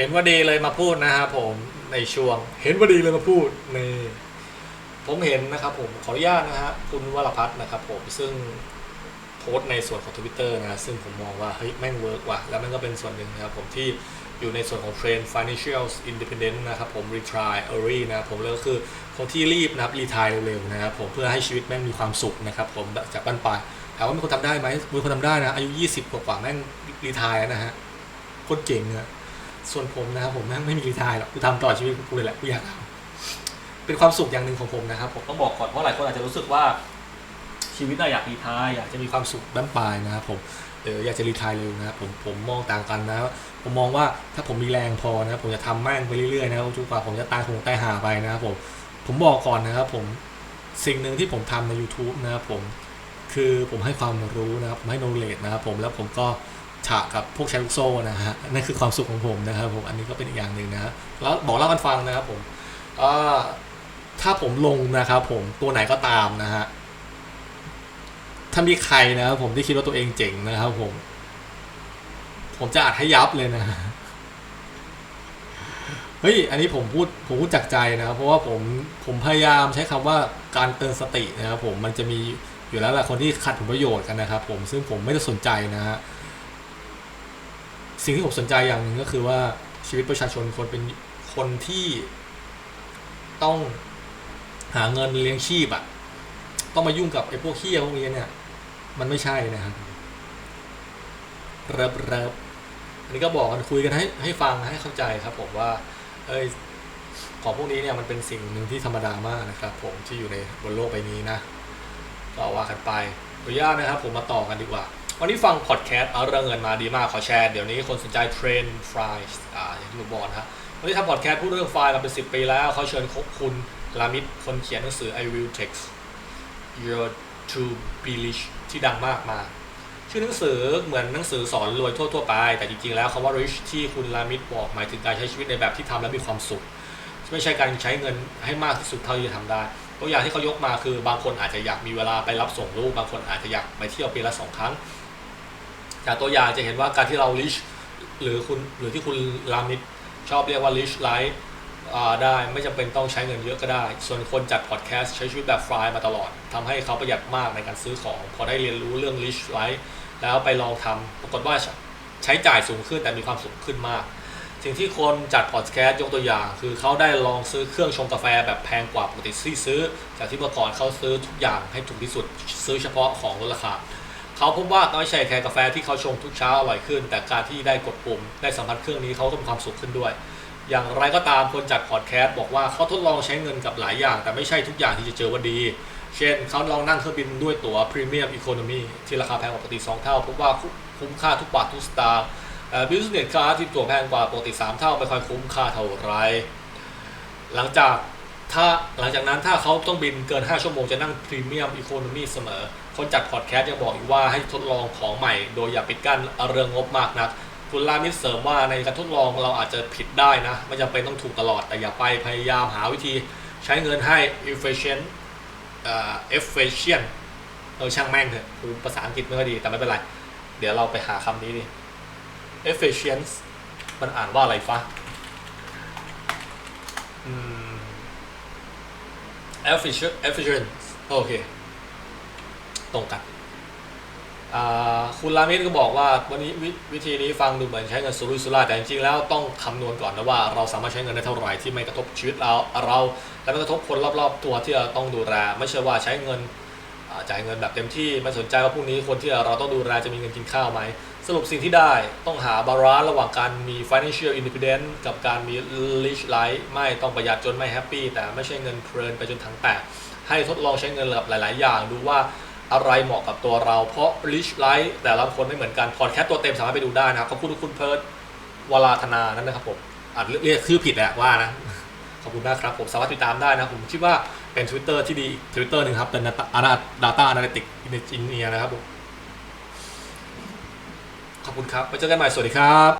เห็นว่าดีเลยมาพูดนะครับผมในช่วง เห็นว่าดีเลยมาพูดนี่ผมเห็นนะครับผมขออนุญาตนะฮะคุณวรพัฒน์นะครับผมซึ่งโพสต์ในส่วนของ Twitter นะฮะซึ่งผมมองว่าเฮ้ยแม่งเวิร์กว่ะแล้วมันก็เป็นส่วนหนึ่งนะครับผมที่อยู่ในส่วนของเทรน financial independent นะครับผม retire early นะผมแล้วก็คือคนที่รีบนะครับ retire เร็วๆนะครับผมเพื่อให้ชีวิตแม่งมีความสุขนะครับผมจากบ้านปลายถามว่ามีคนทำได้ไหมมีคนทำได้นะอายุ 20 กว่าๆแม่ง retire นะฮะโคตรเก่งอะ ส่วนผมนะครับผมแม่งไม่มีรีไทายหรอกกูทำต่อชีวิตกูเลยแหละกูอยากทำเป็นความสุขอย่างหนึ่งของผมนะครับผมต้องบอกก่อนเพราะหลายคนอาจจะรู้สึกว่าชีวิตน่ะอยากรีไทายอยากจะมีความสุขบ้านปลายนะครับผมเอออยากจะรีไทายเร็วนะครับผมผมมองต่างกันนะผมมองว่าถ้าผมมีแรงพอนะครับผมจะทำแม่งไปเรื่อยๆนะครับจนกว่าผมจะตายคงตายหาไปนะครับผมผมบอกก่อนนะครับผมสิ่งหนึ่งที่ผมทำใน YouTube นะครับผมคือผมให้ความรู้นะครับผมให้ knowledge นะครับผมแล้วผมก็ ฉากกับพวกแชร์ลูกโซ่นะฮะนั่นคือความสุขของผมนะครับผมอันนี้ก็เป็นอีกอย่างหนึ่งนะฮะแล้วบอกเล่ากันฟังนะครับผมถ้าผมลงนะครับผมตัวไหนก็ตามนะฮะถ้ามีใครนะครับผมที่คิดว่าตัวเองเจ๋งนะครับผม ผมจะอัดให้ยับเลยนะเฮ้ย อันนี้ผมพูดผมพูดจากใจนะครับ เพราะว่าผมผมพยายามใช้คำว่าการเตือนสตินะครับผมมันจะมีอยู่แล้วแหละคนที่ขัดผลประโยชน์กันนะครับผมซึ่งผมไม่ได้สนใจนะฮะ สิ่งที่ผมสนใจอย่างหนึ่งก็คือว่าชีวิตประชาชนคนเป็นคนที่ต้องหาเงินเลี้ยงชีพอะต้องมายุ่งกับไอ้พวกเฮี้ยพวกนี้เนี่ย มันไม่ใช่นะครับเริบเริบอันนี้ก็บอกกันคุยกันให้ให้ฟังให้เข้าใจครับ ผมว่า เอ้ยของพวกนี้เนี่ยมันเป็นสิ่งหนึ่งที่ธรรมดามากนะครับ ผมที่อยู่ในบนโลกใบนี้นะก็ว่ากันไปอนุญาตนะครับ ผมมาต่อกันดีกว่า วันนี้ฟังพอดแคสต์เอาเรื่องเงินมาดีมากขอแชร์ เดี๋ยวนี้คนสนใจเทรนด์ฟรายอ่าอย่างที่ผมบอกนะฮะวันนี้ทำพอดแคสต์พูดเรื่องไฟล์มาเป็น10ปีแล้วเขาเชิญคุณลามิดคนเขียนหนังสือ I will text your to be rich ที่ดังมากมา ชื่อหนังสือเหมือนหนังสือสอนรวยทั่ว ๆ ไป แต่จริง ๆ แล้วคำว่า rich ที่คุณลามิดบอกหมายถึงการใช้ชีวิตในแบบที่ทำแล้วมีความสุข ไม่ใช่การใช้เงินให้มากที่สุดเท่าที่จะทำได้ตัวอย่างที่เขายกมาคือบางคนอาจจะอยากมีเวลาไปรับส่งลูก บางคนอาจจะอยากไปเที่ยวปีละสองครั้ง จากตัวอย่างจะเห็นว่าการที่เรา rich หรือคุณหรือที่คุณลามิดชอบเรียกว่า rich life ได้ไม่จำเป็นต้องใช้เงินเยอะก็ได้ ส่วนคนจัดพอดแคสต์ใช้ชีวิตแบบฟลายมาตลอดทำให้เขาประหยัดมากในการซื้อของ พอได้เรียนรู้เรื่อง rich life แล้วไปลองทำปรากฏว่าใช้จ่ายสูงขึ้นแต่มีความสุขขึ้นมาก สิ่งที่คนจัดพอดแคสต์ยกตัวอย่าง คือเขาได้ลองซื้อเครื่องชงกาแฟแบบแพงกว่าปกติที่ซื้อ จากที่เมื่อก่อนเขาซื้อทุกอย่างให้ถูกที่สุดซื้อเฉพาะของลดราคา เขาพบว่าไม่ใช่แค่กาแฟที่เขาชงทุกเช้าอร่อยขึ้น แต่การที่ได้กดปุ่มได้สัมผัสเครื่องนี้เขาก็มีความสุขขึ้นด้วย อย่างไรก็ตามคนจัดพอดแคสต์บอกว่าเขาทดลองใช้เงินกับหลายอย่าง แต่ไม่ใช่ทุกอย่างที่จะเจอว่าดี เช่นเขาลองนั่งเครื่องบินด้วยตั๋วพรีเมียมอีโคโนมีที่ราคาแพงกว่าปกติ2เท่าพบว่าคุ้มค่าทุกบาททุกสตางค์บิสเนสคลาสที่ตั๋วแพงกว่าปกติ 3 เท่าไม่ค่อยคุ้มค่าเท่าไร หลังจากถ้าหลังจากนั้นถ้าเขาต้องบินเกิน 5 ชั่วโมงจะนั่งพรีเมียมอีโคโนมีเสมอ คนจัดพอดแคสต์ยังบอกอีกว่าให้ทดลองของใหม่ โดยอย่าปิดกั้นเรื่องงบมากนักคุณลามิดเสริมว่าในการทดลองเราอาจจะผิดได้นะ ไม่จำเป็นต้องถูกตลอดแต่อย่าไปพยายามหาวิธีใช้เงินให้ efficient เอ่อ efficient เออช่างแม่งเถอะคือภาษาอังกฤษไม่ค่อยดีแต่ไม่เป็นไร เดี๋ยวเราไปหาคำนี้ดิ efficient มันอ่านว่าอะไรฟะอืม efficient efficient โอเค ตรงกันคุณลามิดก็บอกว่าวันนี้ววิธีนี้ฟังดูเหมือนใช้เงินสุรุ่ยสุร่ายแต่จริงๆแล้วต้องคำนวณก่อนนะว่าเราสามารถใช้เงินได้เท่าไหร่ที่ไม่กระทบชีวิตเราเราและไม่กระทบคนรอบๆตัวที่เราต้องดูแลไม่ใช่ว่าใช้เงินจ่ายเงินแบบเต็มที่ไม่สนใจว่าพรุ่งนี้คนที่เราต้องดูแลจะมีเงินกินข้าวไหมสรุปสิ่งที่ได้ต้องหาบาลานซ์ระหว่างการมี financial independence กับการมี rich life ไม่ต้องประหยัดจนไม่แฮปปี้แต่ไม่ใช่เงินเพลินไปจนถังแตกให้ทดลองใช้เงินกับหลาย ๆ อย่างดูว่า อะไรเหมาะกับตัวเรา เพราะ rich life แต่ละคนไม่เหมือนกันพอดแคสต์ตัวเต็มสามารถไปดูได้นะครับขอบคุณคุณเพิร์ดวราธนานั่นนะครับผมอานเรียกชื่อผิดแหละว่านะขอบคุณมากครับ ผมสามารถติดตามได้นะผมคิดว่าเป็น Twitter ที่ดี Twitter หนึ่งครับเป็น Data Data Analytics Engineer นะครับผมขอบคุณครับไว้เจอกันใหม่สวัสดีครับ